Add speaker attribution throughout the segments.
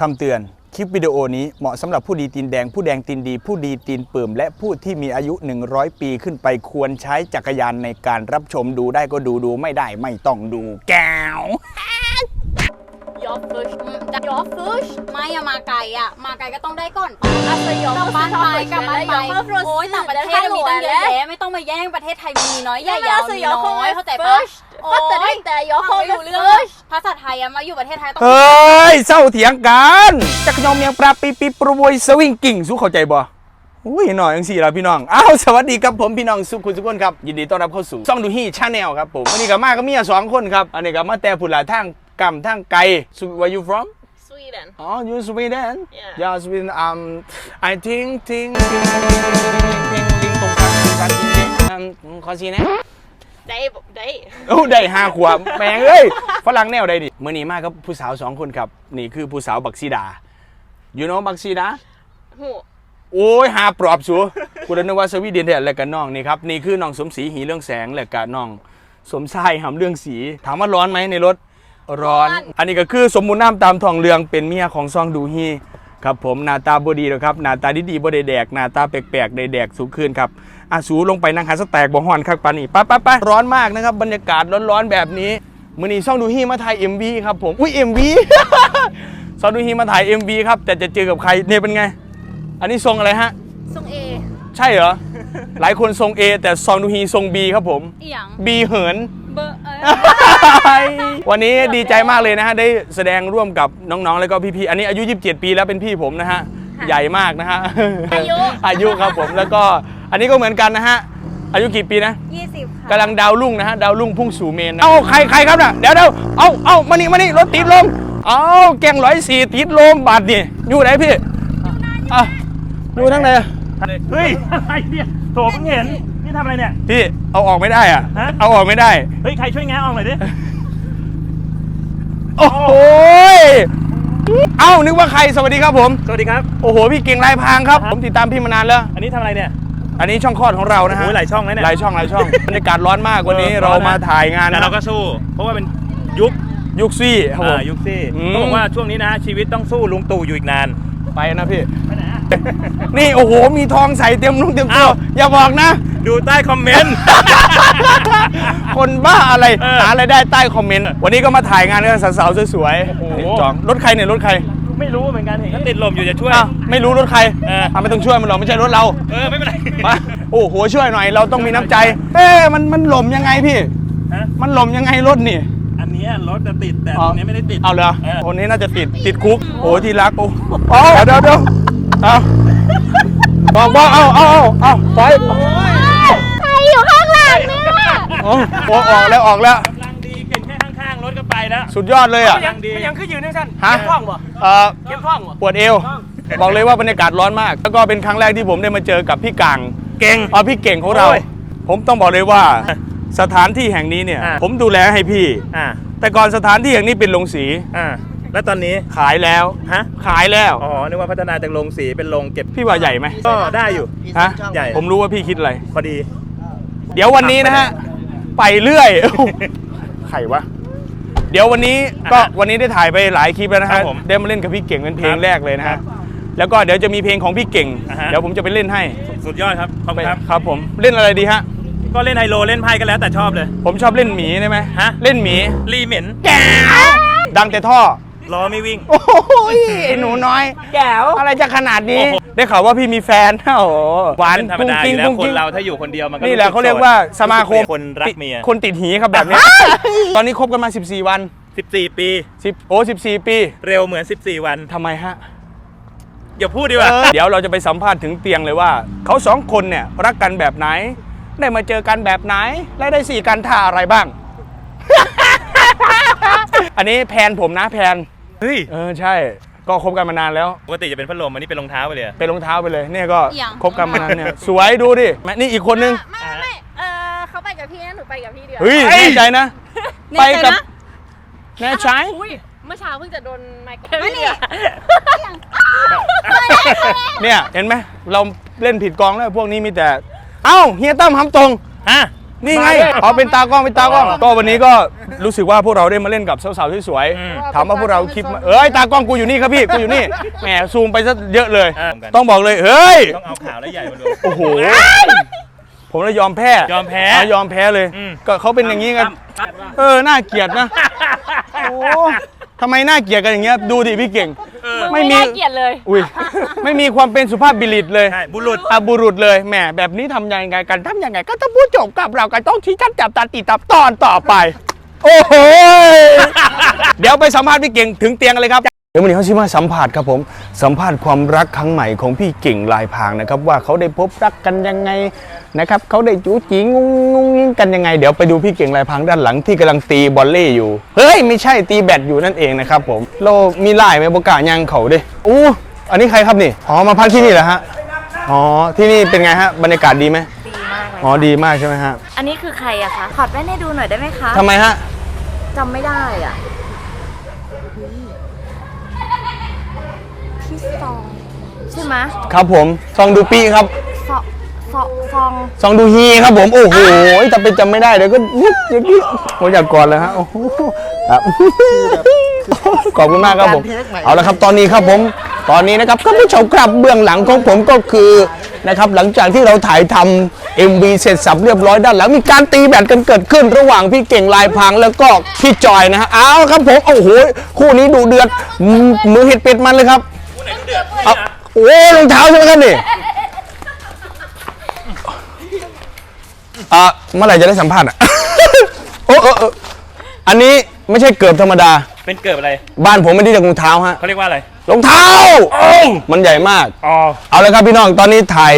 Speaker 1: คำเตือน คลิปวิดีโอนี้เหมาะสำหรับผู้ดีตีนแดง ผู้แดงตีนดี ผู้ดีตีนเปิ่ม และผู้ที่มีอายุ 100 ปีขึ้นไปควรใช้จักรยานในการรับชมดูได้ก็ดูดูไม่ได้ไม่ต้องดูแก้ว
Speaker 2: Jag först. Mm, Jag först. ไม่อะมาไกลอะมาไกลก็ต้องได้ก่อนปะ
Speaker 3: Alltså jag
Speaker 2: กลับ
Speaker 3: måste
Speaker 2: บ้าน
Speaker 3: ta
Speaker 2: ไป
Speaker 3: först
Speaker 2: กลับบ้าน
Speaker 3: eller?
Speaker 2: ไป
Speaker 3: Jag kommer från
Speaker 2: โอ้ยต่างประเทศ
Speaker 3: Syd-
Speaker 2: มีตั้งเยอะ
Speaker 3: Hallå,
Speaker 2: แยะ
Speaker 3: eller?
Speaker 2: ไม่ต้องมาแย่งประเทศไทยมีน้อยใหญ่
Speaker 3: Nej, men
Speaker 2: ยาว
Speaker 3: alltså
Speaker 2: มี
Speaker 3: jag
Speaker 2: น้อย
Speaker 3: kommer
Speaker 2: เข้าใจปะ
Speaker 3: först.
Speaker 2: โอ๊
Speaker 3: Fattar du
Speaker 2: ย
Speaker 3: inte? Jag
Speaker 2: ฟังไม่รู้
Speaker 3: kommer
Speaker 2: เรื่อง
Speaker 3: först.
Speaker 2: ภาษาไทยอะมาอยู่ประเทศไทยต้อง
Speaker 1: เฮ้ยเศร้าเถียงกันจักรยานเมียงปลาปีปีปรวยสวิงกิ่งสู้เข้าใจบ่อุ้ยหน่อยจังสี่ละพี่น้อง อ้าวสวัสดีครับผมพี่น้องสุขุมสุขคนครับ ยินดีต้อนรับเข้าสู่ช่องดูฮี่ชาแนลครับผมวันนี้กับมาก็มีสองคนครับ อันนี้กับมาแต่ผุดหลาทางกำทางไกล So where you from
Speaker 3: Sweden.
Speaker 1: อ๋อ you Sweden
Speaker 3: Yeah.
Speaker 1: yeah Sweden um I think think think think think ตรงกันตรงกันจริงๆอืมขอซีนะ
Speaker 3: Nej, nej.
Speaker 1: โอ้ได้ห้าขวบแมงเอ้ยฝรั่งแนวใดดิเมื่อนี้มากครับผู้สาวสองคนครับ นี่คือผู้สาวบักซีดา you know บักซีดา
Speaker 3: Hon.
Speaker 1: โอ้ยหาปลอบสัวกูนึกว่าสวีเดนเนี่ยแหละกันน้องนี่ครับนี่คือน้องสมศรีหีเรื่องแสงแหละกันน้อง สมชายหำเรื่องสี ถามว่าร้อนไหมในรถ ร้อน อันนี้ก็คือสมมุติน้ำตามทองเรืองเป็นเมียของซองดูฮี ครับผมหน้าตาบดีหรอกครับหน้าตาดีๆบ่ได้แดกหน้าตาแปลกๆได้แดกสูงขึ้นครับอะสูลงไปนั่งหาสแต็กบ่ฮ้อนคักปานนี้ไปไปไปร้อนมากนะครับบรรยากาศร้อนๆแบบนี้มื้อนี้ซองดูฮีมาถ่าย MV ครับผมอุ้ย MV ซองดูฮีมาถ่าย MV ครับแต่จะเจอกับใครเนี่ยเป็นไง อันนี้ทรงอะไรฮะ
Speaker 2: ทรงเอ
Speaker 1: ใช่เหรอ หลายคนทรง A แต่ซองดูฮีทรง B ครับผม
Speaker 2: อีหยัง
Speaker 1: B เหิน
Speaker 2: เบอร์เอ้ย
Speaker 1: วันนี้ดีใจมากเลยนะฮะได้แสดงร่วมกับน้องๆ แล้วก็พี่ๆ อันนี้อายุ 27 ปีแล้วเป็นพี่ผมนะฮะใหญ่มากนะฮะ
Speaker 2: อายุ
Speaker 1: อายุครับผมแล้วก็อันนี้ก็เหมือนกันนะฮะอายุกี่ปีนะ
Speaker 2: ยี่สิบค่ะ
Speaker 1: กำลังดาวรุ่งนะฮะดาวรุ่งพุ่งสู่เมนนะเอ้าใครใครครับน่ะเดี๋ยวเดี๋ยวเอาเอามานี่มานี่รถติดลมเอาแกงร้อยสี่ติดลมบาดนี่อยู่ไหนพี่อะอยู่ทั้งไหน
Speaker 4: เฮ้ยอะไรเนี่ยโถเพิ่งเห็นนี่ทำอะไรเนี่ย
Speaker 1: พี่เอาออกไม่ได้อะ
Speaker 4: ฮะ
Speaker 1: เอาออกไม่ได้
Speaker 4: เฮ้ยใครช่วยแง้ออกหน่อยดิ
Speaker 1: โอ้โหยเอ้านึกว่าใครสวัสดีครับผม
Speaker 4: สวัสดีครับ
Speaker 1: โอ้โห พี่เก่งลายพรางครับ
Speaker 4: ครับ
Speaker 1: ผมติดตามพี่มานานแล้ว
Speaker 4: อันนี้ทำอะไรเนี่ย
Speaker 1: อันนี้ช่องคลอดของเรานะฮะ
Speaker 4: โอ้ยหลายช่องนะเนี่ย
Speaker 1: หลายช่องหลายช่อง บรรยากาศร้อนมากวันนี้
Speaker 4: ออ
Speaker 1: เรา
Speaker 4: ร้อนนะ
Speaker 1: มาถ่ายงาน
Speaker 4: แต่
Speaker 1: นะ
Speaker 4: เราก็สู้ เพราะว่าเป็นยุค
Speaker 1: ยุคซี่ครับผม
Speaker 4: อ่ายุคซี่
Speaker 1: อืม
Speaker 4: เขาบอกว่าช่วงนี้นะชีวิตต้องสู้ลุงตู่อยู่อีกนาน
Speaker 1: ไปนะพี่
Speaker 4: ไปไห นอะ
Speaker 1: นี่โอ้โหมีทองใส่เต็มนุ่งเต็มตัว
Speaker 4: อ้าว
Speaker 1: อย่าบอกนะ
Speaker 4: ดูใต้คอมเมนต์
Speaker 1: คนบ้าอะไร
Speaker 4: เออ
Speaker 1: หาอะไรได้ใต้คอมเมนต์ วันนี้ก็มาถ่ายงานกันสาวๆสวยๆ
Speaker 4: โอ้โห
Speaker 1: นี่จองรถใครเนี่ยรถใคร
Speaker 4: ไม่รู้เหมือนกันเห็นก็ติดลมอยู่จะช่วย
Speaker 1: อ้าวไม่รู้รถใคร
Speaker 4: เออ
Speaker 1: ทำไม่ต้องช่วยมันหรอกไม่ใช่รถเรา
Speaker 4: เออ ไม่เป็นไร
Speaker 1: มาโอ้โหช่วยหน่อยเราต้องมีน้ำใจ เอ๊ะมันมันหล่มยังไงพี่
Speaker 4: ฮะ
Speaker 1: มันหล่มยังไงรถนี่
Speaker 4: อันเนี้ยรถจะติดแต่ตรงเนี้ยไม่ได้ติด
Speaker 1: เอาเหรอ
Speaker 4: เออ
Speaker 1: คนนี้น่าจะติดติดคุกโอ้ที่รักโอ้เอาเดี๋ยวเดี๋ยว เอาบอกบอกเอาเอาเอาเอาไป
Speaker 2: ใครอยู่ข้างหลังเนี่ย
Speaker 1: โอ้โอ้ออกแล้วออกแล้ว
Speaker 4: กำลังดีเข็นแค่ข้างๆรถก็ไปแล้ว
Speaker 1: สุดยอดเลยอะ
Speaker 4: ยังดี
Speaker 5: ยังคือยืนด้วยกัน
Speaker 1: ฮะ
Speaker 5: เก็บท้องบ่
Speaker 1: เอ่อ
Speaker 5: เก็บท้องบ่
Speaker 1: ปวดเอว บอกเลยว่าบรรยากาศร้อนมาก แล้วก็เป็นครั้งแรกที่ผมได้มาเจอกับพี่กัง
Speaker 4: เก่ง
Speaker 1: อ๋อพี่เก่งของเรา
Speaker 4: โอ้ย
Speaker 1: ผมต้องบอกเลยว่า สถานที่แห่งนี้เนี่ย
Speaker 4: อะ
Speaker 1: ผมดูแลให้พี่
Speaker 4: อ่า
Speaker 1: แต่ก่อนสถานที่แห่งนี้เป็นโรงสี
Speaker 4: อ่า แล้วตอนนี้
Speaker 1: ขายแล้ว
Speaker 4: ฮะ
Speaker 1: ขายแล้ว
Speaker 4: อ๋อนึกว่าพัฒนาจากโรงสีเป็นโรงเก็บ
Speaker 1: พี่ว่าใหญ่ไหม
Speaker 4: ก็ได้อยู่
Speaker 1: ฮะ
Speaker 4: ใหญ่
Speaker 1: ผมรู้ว่าพี่คิดอะไร
Speaker 4: พอดี
Speaker 1: เดี๋ยววันนี้นะฮะ ไปเรื่อย ใครวะ เดี๋ยววันนี้ก็
Speaker 4: อะ
Speaker 1: วันนี้ได้ถ่ายไปหลายคลิปแล้วนะ
Speaker 4: ครั
Speaker 1: ฮะ
Speaker 4: บผม
Speaker 1: ได้มาเล่นกับพี่เก่งเป็นเพลง
Speaker 4: ครับ
Speaker 1: แรกเลยนะ
Speaker 4: ครั
Speaker 1: ฮะ
Speaker 4: บ
Speaker 1: แล้วก็เดี๋ยวจะมีเพลงของพี่เก่ง
Speaker 4: อ่าฮะ
Speaker 1: เดี๋ยวผมจะไปเล่นให้
Speaker 4: สุดยอดครับขอบคุณครับ
Speaker 1: ครับผมเล่นอะไรดีฮะ
Speaker 4: ก็เล่นไฮโลเล่นไพ่กันแล้วแต่ชอบเลย
Speaker 1: ผมชอบเล่นหมีได้ไหม
Speaker 4: ฮะ
Speaker 1: เล่นหมี
Speaker 4: รีเหม็น
Speaker 1: แก้วดังแต่ท่อ
Speaker 4: ล้อไม่วิ่ง
Speaker 1: โอ้ยไอ้หนูน้อย
Speaker 5: แก้ว
Speaker 1: อะไรจะขนาดนี้
Speaker 4: โอ้โห
Speaker 1: ได้ข่าวว่าพี่มีแฟนโอ้โหหวาน
Speaker 4: เป็นธรรม
Speaker 1: กุ้ง
Speaker 4: ดาอ
Speaker 1: กิ้ง
Speaker 4: ยู่แล้ว
Speaker 1: กุ้ง
Speaker 4: คน
Speaker 1: กิ้ง
Speaker 4: เราถ้าอยู่คนเดียวมันก็
Speaker 1: นี่แหละ
Speaker 4: สึ
Speaker 1: เขาเรียกว่าสมาคม
Speaker 4: คนรักเมีย
Speaker 1: คนติดหีครับแบบเนี้ยตอนนี้คบกันมา 14 วัน
Speaker 4: 14 ปี
Speaker 1: 10โอ้14 ปี
Speaker 4: เร็วเหมือน 14 วัน
Speaker 1: ทำไมฮะ
Speaker 4: อย่าพูดดีกว่า
Speaker 1: เดี๋ยวเราจะไปสัมภาษณ์ถึงเตียงเลยว่า เขาสองคนเนี่ยรักกันแบบไหน ได้มาเจอกันแบบไหน และได้สี่กันท่าอะไรบ้าง อันนี้แพนผมนะแพน
Speaker 4: เฮ้ย
Speaker 1: เออใช่ ก็คบกันมานานแล้ว
Speaker 4: ปกติจะเป็นพัดลมอันนี้เป็นรองเท้าไปเลยอะ
Speaker 1: เป็นรองเท้าไปเลย เนี่ยก็
Speaker 2: อย่าง
Speaker 1: คบกันมานานเนี่ยสวยดูดิแม่นี่อีกคนนึง
Speaker 3: ไม่ไม่เออเขาไปกับพี่นะหนูไปกับพี่เดียว
Speaker 1: เฮ้ยแน่ใจนะ ไปกับแน่ใจ
Speaker 3: อุ้ยเมื่อเช้าเพิ่งจะโดนไมโคร
Speaker 2: ไม่นี่
Speaker 1: เนี่ยเห็นไหมเราเล่นผิดกองแล้วพวกนี้มีแต่ เอ้าเฮียตั้มทำตรง
Speaker 4: ฮะ
Speaker 1: นี่ไง
Speaker 4: มาเลย
Speaker 1: อ๋อเป็นตากล้องเป็นตากล้อง ก็วันนี้ก็รู้สึกว่าพวกเราได้มาเล่นกับสาวๆสวย
Speaker 4: อืม
Speaker 1: ๆถามว่าพวกเราคิดมาเอ้ยตากล้องกูอยู่นี่ครับพี่ กูอยู่นี่ แหมซูมไปซะเยอะเลย
Speaker 4: อ่า
Speaker 1: ต้องบอกเลย เฮ้ย
Speaker 4: ต้องเอาขาวและใหญ่มารวม
Speaker 1: โอ้โห ผมเลยยอมแพ้
Speaker 4: ยอมแพ้
Speaker 1: อะยอมแพ้เลย
Speaker 4: อืม
Speaker 1: ก็เขาเป็นอย่างนี้กัน เออ น่าเกลียดนะ โอ้ ทำไมน่าเกลียดกันอย่างเงี้ยดูดิพี่เก่ง ไม่มี
Speaker 3: น่าเกลียดเลย
Speaker 1: อุ้ย ไม่มีความเป็นสุภาพบุรุษเลย
Speaker 4: ใช่บุรุษ
Speaker 1: อะบุรุษเลยแหมแบบนี้ทำยังไงกันทำยังไง ก็ต้องพูดจบกับเรากันต้องชี้ชัดจับตาติดตับตอนต่อไป โอ้โห เดี๋ยวไปสัมภาษณ์พี่เก่งถึงเตียงกันเลยครับ เดี๋ยววันนี้เขาชิมาสัมภาษณ์ครับผมสัมภาษณ์ความรักครั้งใหม่ของพี่เก่งลายพรางนะครับ ว่าเขาได้พบรักกันยังไงนะครับเขาได้จูจีงุ้งงุ้งงิ้งกันยังไง เดี๋ยวไปดูพี่เก่งลายพรางด้านหลังที่กำลังตีบอลเล่อยู่เฮ้ยไม่ใช่ตีแบดอยู่นั่นเองนะครับผมเรามีไล่ไหมบกล้ายังเขาดิอู้อันนี้ใครครับนี่อ๋อมาพักที่นี่เหรอฮะอ๋อที่นี่เป็นไงฮะบรรยากาศดีไหม
Speaker 5: ดีมากเลย
Speaker 1: อ๋อดีมากใช่ไหมฮะ
Speaker 5: อันนี้คือใครอะคะขอดแว่นให้ดูหน่อยได้ไหมคะ
Speaker 1: ทำไมฮะ
Speaker 5: จำไม่ได้อะ ซองใช่ไหม
Speaker 1: ครับผมซองดูปีครับ
Speaker 5: ซองซองซอง
Speaker 1: ซองดูฮีครับผมโอ้โหแต่เป็นจำไม่ได้เดี๋ยวก็นิดอย่างนี้ผมอยากก่อนเลยฮะโอ้โหครับขอบคุณมากครับผม เอาละครับตอนนี้ครับผม ตอนนี้นะครับท่านผู้ชมครับเบื้องหลังของผมก็คือนะครับหลังจากที่เราถ่ายทำ MV เสร็จสับเรียบร้อยด้านหลังมีการตีแบดกันเกิดขึ้นระหว่างพี่เก่งลายพรางแล้วก็พี่จอยนะฮะเอาละครับผมโอ้โหคู่นี้ดูเดือดมือมือเห็ดเป็ดมันเลยครับ เอาโอ้รองเท้าใช่ไหมครับนี่อะเมื่อไหร่จะได้สัมภาษณ์อะ โอ้เออเอออันนี้ไม่ใช่เกือบธรรมดา
Speaker 4: เป็นเกิดอะไร
Speaker 1: บ้านผมไม่ได้จากรองเท้าฮะ
Speaker 4: เขาเรียกว่าอะไร
Speaker 1: รองเท้ามันใหญ่มาก
Speaker 4: อ๋อ
Speaker 1: เอาละครับพี่น้องตอนนี้ถ่าย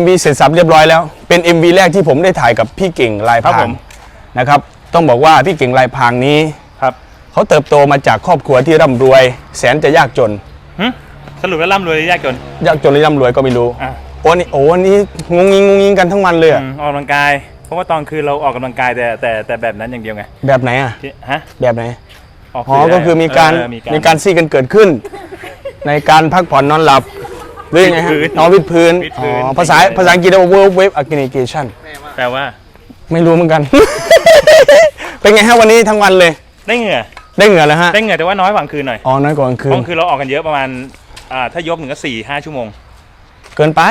Speaker 1: MV เสร็จสับเรียบร้อยแล้ว เป็น MV แรกที่ผมได้ถ่ายกับพี่เก่งลายพ
Speaker 4: ครั
Speaker 1: รา
Speaker 4: บผ
Speaker 1: ง
Speaker 4: ม
Speaker 1: นะครับ ต้องบอกว่าพี่เก่งลายพรางนี้
Speaker 4: ครับ
Speaker 1: เขาเติบโตมาจากครอบครัวที่ร่ำรวย แสนจะยากจน
Speaker 4: หึ สรุปแล้วร่ำรวยหรือยากจน
Speaker 1: ยากจนหรือร่ำรวยก็ไม่รู้
Speaker 4: อะ
Speaker 1: โอ้นี่โอ้นี่งงงิงงงงิงกันทั้งวันเลยอะ
Speaker 4: อืมออกกำลังกาย เพราะว่าตอนคืนเราออกกำลังกายแต่แต่แต่แบบนั้นอย่างเดียวไง
Speaker 1: แบบไหนอะ
Speaker 4: ที่ฮะ
Speaker 1: แบบไหน
Speaker 4: ออก
Speaker 1: อ๋อ
Speaker 4: คืนได้
Speaker 1: ก็คือมีการ
Speaker 4: เออ
Speaker 1: มีการซี่กันเกิดขึ้น ในการพักผ่อนนอนหลับหรือยังไงฮะ
Speaker 4: วิดพื้น
Speaker 1: อ๋อวิดพื้น
Speaker 4: วิดพื้น
Speaker 1: อ๋อภาษาภาษาอังกฤษเรียกว่า world wave aggregation
Speaker 4: แปลว่า
Speaker 1: ไม่รู้เหมือนกัน เป็นไงฮะวันนี้ทั้งวันเลย
Speaker 4: ได้เหงื่อ
Speaker 1: ได้เหงื่อแล้วฮะ
Speaker 4: ได้เหงื่อแต่ว่าน้อยกว่ากลางคืนหน่อย
Speaker 1: อ๋อน้อยกว่ากลางคื
Speaker 4: เพ
Speaker 1: น
Speaker 4: ราะกลางคืนเราออกกันเยอะประมาณ อ่าถ้ายกหนึ่งก็สี่ห้าชั่วโมง
Speaker 1: เกินไป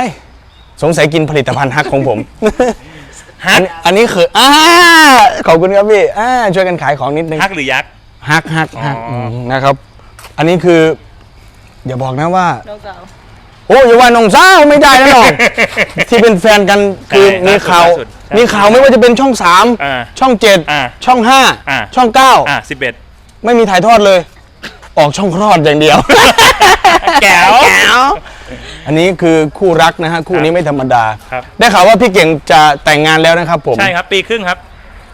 Speaker 1: สงสัยกินผลิตภัณฑ์ฮักของผม
Speaker 4: ฮัก
Speaker 1: อันอันนี้คืออ่าขอบคุณครับพี่อ่าช่วยกันขายของนิดนึง
Speaker 4: ฮักหรือยักษ์
Speaker 1: ฮักฮักฮัก
Speaker 4: อ๋ออื
Speaker 1: มนะครับ อันนี้คือ อย่าบอกนะว่า
Speaker 3: น้องสาว
Speaker 1: โอ้อย่าว่าน้องสาวไม่ได้นะน้อง ที่เป็นแฟนกันคือ
Speaker 4: ใช่
Speaker 1: มีข่าว
Speaker 4: ล่าสุดล่าสุด
Speaker 1: มีข่าวไม่ว่าจะเป็นช่องสาม
Speaker 4: อ่า
Speaker 1: ช่องเจ็ด
Speaker 4: อ่า
Speaker 1: ช่องห้า
Speaker 4: อ่า
Speaker 1: ช่องเก้า
Speaker 4: อะสิบเอ็ด
Speaker 1: ไม่มีถ่ายทอดเลย ออกช่องคลอดอย่างเดียว
Speaker 4: แก้ว
Speaker 1: แก้ว อันนี้คือคู่รักนะฮะคู่นี้ไม่ธรรมดา
Speaker 4: ครับ
Speaker 1: ได้ข่าวว่าพี่เก่งจะแต่งงานแล้วนะครับผม
Speaker 4: ใช่ครับปีครึ่งครับ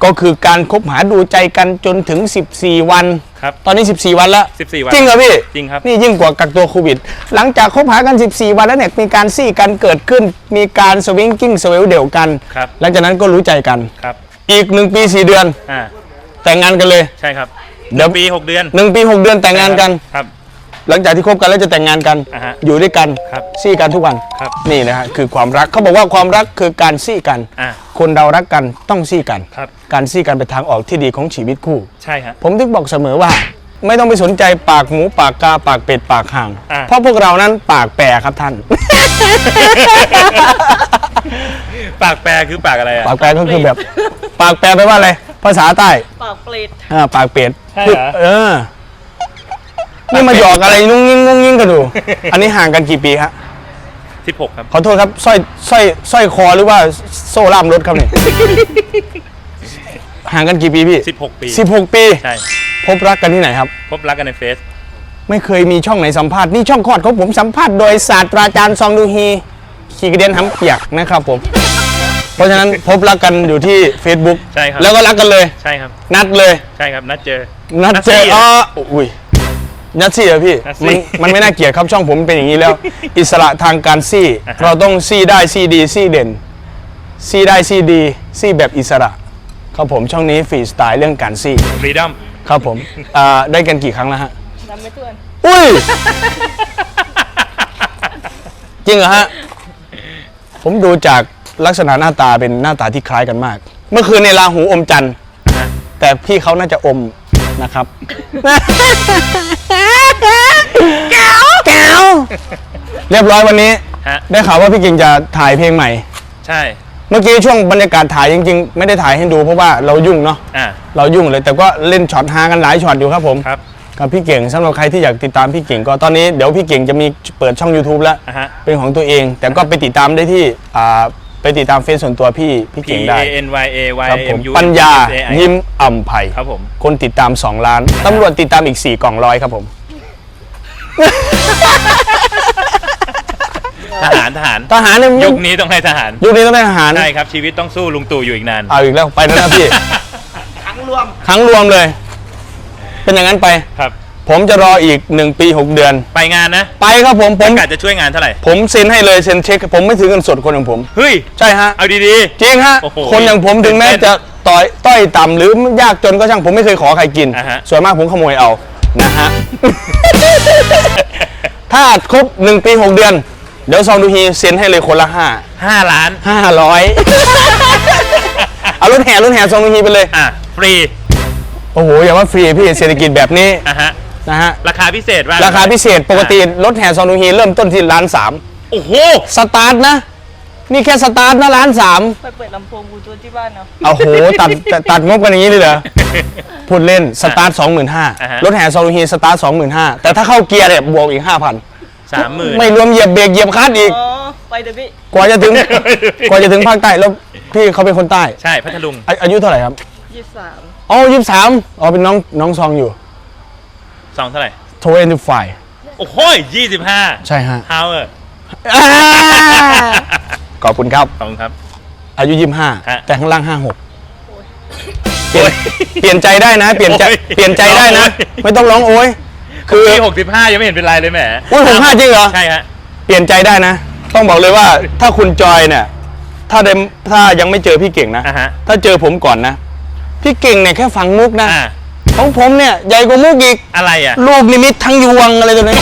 Speaker 1: ก็คือการคบหาดูใจกันจนถึง 14 วัน
Speaker 4: ครับ
Speaker 1: ตอนนี้ 14 วันแล้ว
Speaker 4: 14วัน
Speaker 1: จริงเหรอพี่
Speaker 4: จริงครับ
Speaker 1: นี่ยิ่งกว่ากักตัวโควิด หลังจากคบหากัน 14 วันแล้วเนี่ยมีการซี่กันเกิดขึ้น มีการสวิงกิ้งสเวลเดี่ยวกัน
Speaker 4: ครับ
Speaker 1: หลังจากนั้นก็รู้ใจกัน
Speaker 4: ครับ
Speaker 1: อีก 1 ปี 4 เดือน
Speaker 4: อ่า
Speaker 1: แต่งงานกันเลย
Speaker 4: ใช่ครับ
Speaker 1: เดี๋ยว
Speaker 4: ปีหกเดือน
Speaker 1: 1ปี6เดือนแต่งงานกัน
Speaker 4: ครับ
Speaker 1: หลังจากที่คบกันแล้วจะแต่งงานกัน
Speaker 4: อ่าฮะ
Speaker 1: อยู่ด้วยกัน
Speaker 4: ครับ
Speaker 1: ซี่กันทุกวัน
Speaker 4: ครับ
Speaker 1: นี่นะฮะคือความรักเขาบอกว่าความรักคือการซี่กัน
Speaker 4: อ่า
Speaker 1: คนเรารักกันต้องซี่กัน
Speaker 4: ครับ
Speaker 1: การซี่กันเป็นทางออกที่ดีของชีวิตคู่
Speaker 4: ใช่ฮะ
Speaker 1: ผมถึงบอกเสมอว่า ไม่ต้องไปสนใจปากหมูปากกาปากเป็ดปากห่าง
Speaker 4: อะ
Speaker 1: เพราะพวกเรานั้นปากแปรครับท่าน
Speaker 4: ปากแปรคือปากอะไรอะ
Speaker 1: ปากแปรก็คือแบบ ปากแปรแปลว่าอะไรภาษาใต้
Speaker 3: ปากเปรต
Speaker 1: อ่าปากเป็ด
Speaker 4: ใช่เหรอ
Speaker 1: เออ นี่มาหยอกอะไรนุ่งยิ่งนุ่งยิ่งกันดู อันนี้ห่างกันกี่ปีฮะ
Speaker 4: สิบหกครับ
Speaker 1: ขอโทษครับสร้อยสร้อยสร้อยคอหรือว่าโซ่ล่ามรถครับเนี่ย ห่างกันกี่ปีพี่
Speaker 4: สิบหกปี
Speaker 1: สิบหกปี
Speaker 4: ใช่
Speaker 1: พบรักกันที่ไหนครับ
Speaker 4: พบรักกันในเฟซ
Speaker 1: ไม่เคยมีช่องไหนสัมภาษณ์ นี่ช่องคลอดของผมสัมภาษณ์โดยศาสตราจารย์ซองดูฮี ขี่กระเด็นหำเปียกนะครับผม เพราะฉะนั้นพบรักกันอยู่ที่ Facebook
Speaker 4: ใช่ครับ
Speaker 1: แล้วก็รักกันเลย
Speaker 4: ใช่ครับ
Speaker 1: นัดเลย
Speaker 4: ใช่ครับ นัดเจอ
Speaker 1: นัดเจอ
Speaker 4: ซี่
Speaker 1: อ๋ออุ้ยนัดซี่เหรอพี่
Speaker 4: นัดซี่
Speaker 1: มันมันไม่น่าเกลียดครับช่องผมเป็นอย่างนี้แล้ว อิสระทางการซี่
Speaker 4: อ่าฮะ
Speaker 1: เราต้องซี่ได้ซี่ดีซี่เด่น ซี่ได้ซี่ดีซี่แบบอิสระ ครับผมช่องนี้ฟรีสไตล์เรื่องการซี่
Speaker 4: ฟรีดอม
Speaker 1: ครับผมอ่าได้กันกี่ครั้งแล้วฮะ
Speaker 3: น้ำไม่ถ้วน
Speaker 1: อุ้ย จริงเหรอฮะ ผมดูจาก ลักษณะหน้าตาเป็นหน้าตาที่คล้ายกันมาก เมื่อคืนในลาหูอมจันทร์แต่พี่เขาน่าจะอมนะครับ แก้วแก้วเรียบร้อยวันนี้
Speaker 4: ฮะ
Speaker 1: ได้ข่าวว่าพี่กิ่งจะถ่ายเพลงใหม่
Speaker 4: ใช่
Speaker 1: เมื่อกี้ช่วงบรรยากาศถ่ายจริง ๆ ไม่ได้ถ่ายให้ดูเพราะว่าเรายุ่งเนาะ
Speaker 4: อ่า
Speaker 1: เรายุ่งเลย แต่ก็เล่นช็อตฮากันหลายช็อตอยู่ครับผม
Speaker 4: ครับ
Speaker 1: กับพี่เก่งสำหรับใครที่อยากติดตามพี่เก่งก็ตอนนี้เดี๋ยวพี่เก่งจะมีเปิดช่อง YouTube แล้ว
Speaker 4: อะฮะ
Speaker 1: เป็นของตัวเอง แต่ก็ไปติดตามได้ที่อ่า ไปติดตามเฟซส่วนตัวพี่พี่
Speaker 4: P
Speaker 1: เก่งได้
Speaker 4: A N Y A Y
Speaker 1: ครับผ
Speaker 4: M
Speaker 1: ม
Speaker 4: U
Speaker 1: ปัญญา
Speaker 4: S A I
Speaker 1: ยิ้มอ่ำไผ่
Speaker 4: ครับผม
Speaker 1: คนติดตาม 2 ล้านตำรวจติดตามอีก 4 กล่องร้อยครับผม
Speaker 4: ทหารทหาร
Speaker 1: ทหารเนี่ย
Speaker 4: ยุคนี้ต้องให้ทหาร
Speaker 1: ยุคนี้ต้องเป็นทหาร
Speaker 4: ใช่ครับชีวิตต้องสู้ลุงตู่อยู่อีกนาน
Speaker 1: เอาอีกแล้วไปแล้วนะพี่ ครั้งรวม ครั้งรวมเลย เป็นอย่างนั้นไป
Speaker 4: ครับ
Speaker 1: ผมจะรออีก 1 ปี 6 เดือน
Speaker 4: ไปงานนะ
Speaker 1: ไปครับผมผม
Speaker 4: กะจะช่วยงานเท่าไหร่
Speaker 1: ผมเซ็นให้เลยเซ็นเช็ค ผมไม่ถือเงินสดคนอย่างผม
Speaker 4: เฮ้ย
Speaker 1: ใช่ฮะ
Speaker 4: เอาดี
Speaker 1: จริงฮะ
Speaker 4: โอ้โห
Speaker 1: คนอย่างผมถึงแม้
Speaker 4: ตื่นเต้น
Speaker 1: จะต่อยต้อยต่ำหรือยากจนก็ช่างผมไม่เคยขอใครกิน
Speaker 4: อ่าฮะ
Speaker 1: ส่วนมากผมขโมยเอานะฮะถ้าครบหนึ่งปีหกเดือน เดี๋ยวซองดูฮีเซ็นให้เลยคนละห้า
Speaker 4: ๆห้าล้าน
Speaker 1: ห้าร้อยเอารถแห่รถแห่ซองดูฮีไปเลย
Speaker 4: อะฟรี
Speaker 1: โอ้โหอย่าว่าฟรีพี่เศรษฐกิจแบบนี้
Speaker 4: อะฮะ
Speaker 1: นะฮะ
Speaker 4: ราคาพิเศษว่า
Speaker 1: ราคาพิเศษปกติรถแห่ซองดูฮีเริ่มต้นที่ล้านสาม
Speaker 4: โอ้โห
Speaker 1: สตาร์ทนะ นี่แค่สตาร์ทนะล้านสาม
Speaker 3: ไปเปิดลำโพงบลูทูธที่บ้านเนาะ
Speaker 1: เอาโหตัดตัดตัดงบกันอย่างนี้เลยเหรอพูดเล่นสตาร์ทสองหมื่นห้า
Speaker 4: อ่าฮะ
Speaker 1: รถแห่ซอลูฮีสตาร์ทสองหมื่นห้าแต่ถ้าเข้าเกียร์เนี่ยบวกอีกห้าพัน
Speaker 4: สามหมื่น
Speaker 1: ไม่รวมเหยียบเบรกเหยียบคลัตช์อีก
Speaker 3: อ๋อไปเดี๋ยวพี่
Speaker 1: กว่าจะถึงกว่าจะถึงภาคใต้แล้วพี่เขาเป็นคนใต้
Speaker 4: ใช่พัทลุง
Speaker 1: อาอายุเท่าไหร่ครับ
Speaker 3: ยี่สิบสาม
Speaker 1: อ๋อยี่สามอ๋อเป็นน้องน้องซองอยู่
Speaker 4: สองเท่าไหร่
Speaker 1: โทเอ็นไฟ
Speaker 4: โอ้โหยี่สิบห้า
Speaker 1: ใช่ฮะ
Speaker 4: ฮาวเออร์
Speaker 1: ขอบคุณครับ
Speaker 4: ขอบคุณครับ
Speaker 1: อายุยี่ห้า
Speaker 4: ฮะ
Speaker 1: แต่ข้างล่างห้าหกเปลี่ยนเปลี่ยนใจได้นะ เปลี่ยนใจ
Speaker 4: โอ้ย
Speaker 1: เปลี่ยนใจได้นะ
Speaker 4: โอ้ย
Speaker 1: ไม่ต้องร้องโอ้ย คือ
Speaker 4: ปีหกสิบห้ายังไม่เห็นเป็นไรเลยแหม
Speaker 1: อุ้ยหกห้าจริงเหรอ
Speaker 4: ใช่ฮะ
Speaker 1: เปลี่ยนใจได้นะ ต้องบอกเลยว่าถ้าคุณจอยเนี่ย ถ้าได้ถ้ายังไม่เจอพี่เก่งนะ
Speaker 4: อ่าฮะ
Speaker 1: ถ้าเจอผมก่อนนะ พี่เก่งเนี่ยแค่ฟังมุกนะ
Speaker 4: อ่า
Speaker 1: ของผมเนี่ยใหญ่กว่ามุกอีก
Speaker 4: อะไรอะ
Speaker 1: ลูกนิมิตทั้งยวงอะไรตัวนี้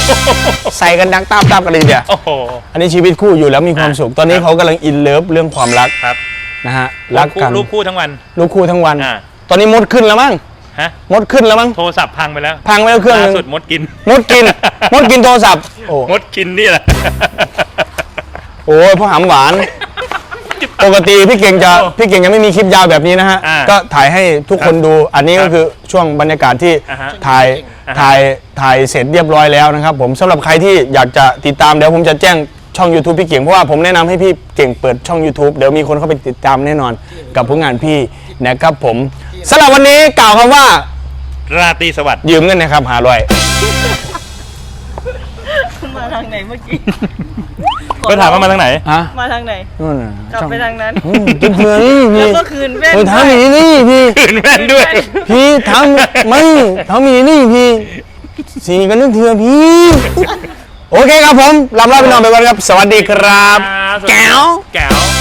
Speaker 1: ใส่กันดังตามตามกันเลยทีเดียว
Speaker 4: โอ้โห
Speaker 1: อันนี้ชีวิตคู่อยู่แล้วมีความ
Speaker 4: อะ
Speaker 1: สุข ตอนนี้
Speaker 4: ครับ
Speaker 1: เขากำลังอินเลิฟเรื่องความรัก
Speaker 4: ครับ
Speaker 1: นะฮะ รักกัน
Speaker 4: รูปคู่ทั้งวัน
Speaker 1: ลูกคู่ทั้งวัน
Speaker 4: อ่า
Speaker 1: ตอนนี้มดขึ้นแล้วมั้ง
Speaker 4: ฮะ
Speaker 1: มดขึ้นแล้วมั้ง
Speaker 4: โทรศัพท์พังไปแล้ว
Speaker 1: พังไปแล้วเครื่องนึ
Speaker 4: ล่างสุดมดกิน
Speaker 1: มดกิน มดกินโทรศัพท์ โอ้
Speaker 4: มดกินนี่แหละ
Speaker 1: โอ้ยพ่อหำหวาน ปกติพี่เก่งจะพี่เก่งยังไม่มีคลิปยาวแบบนี้นะฮะ
Speaker 4: อ่า
Speaker 1: ก็ถ่ายให้ทุกคนดูอันนี้
Speaker 4: ครั
Speaker 1: ก็
Speaker 4: บ
Speaker 1: คือช่วงบรรยากาศที่
Speaker 4: อ่าฮะ
Speaker 1: ถ่าย
Speaker 4: อ่าฮะ
Speaker 1: ถ่ายถ่ายเสร็จเรียบร้อยแล้วนะครับผมสำหรับใครที่อยากจะติดตามเดี๋ยวผมจะแจ้งช่อง YouTube พี่เก่งเพราะว่าผมแนะนำให้พี่เก่งเปิดช่อง YouTube เดี๋ยวมีคนเข้าไปติดตามแน่นอนกับผลงานพี่นะครับผมสำหรับวันนี้กล่าวคำว่า
Speaker 4: ราตรีสวัสดิ์
Speaker 1: ยืมเงินนะครับหาร้อย
Speaker 3: มาทางไหนเมื่อกี้
Speaker 4: ก็ถามว่ามาทางไหน
Speaker 1: ฮะ
Speaker 3: มาทางไหน
Speaker 1: นู่นน่ะ
Speaker 3: กลับไปทางนั้น
Speaker 1: อืมกินเพื่อนนี่
Speaker 3: แล้
Speaker 1: พี่
Speaker 3: วก็คืนแว่น
Speaker 1: เออทำอย่างนี้นี่พี่
Speaker 4: คืนแว่นด้วย
Speaker 1: พี่ทำไม่ทำอย่างนี้พี่สีกันนึกเถื่อพี่ โอเคครับผมลำลาไปนอนไปก่อนครับ สวัสดีครับ
Speaker 4: ครับ
Speaker 1: แก้ว
Speaker 4: แก้ว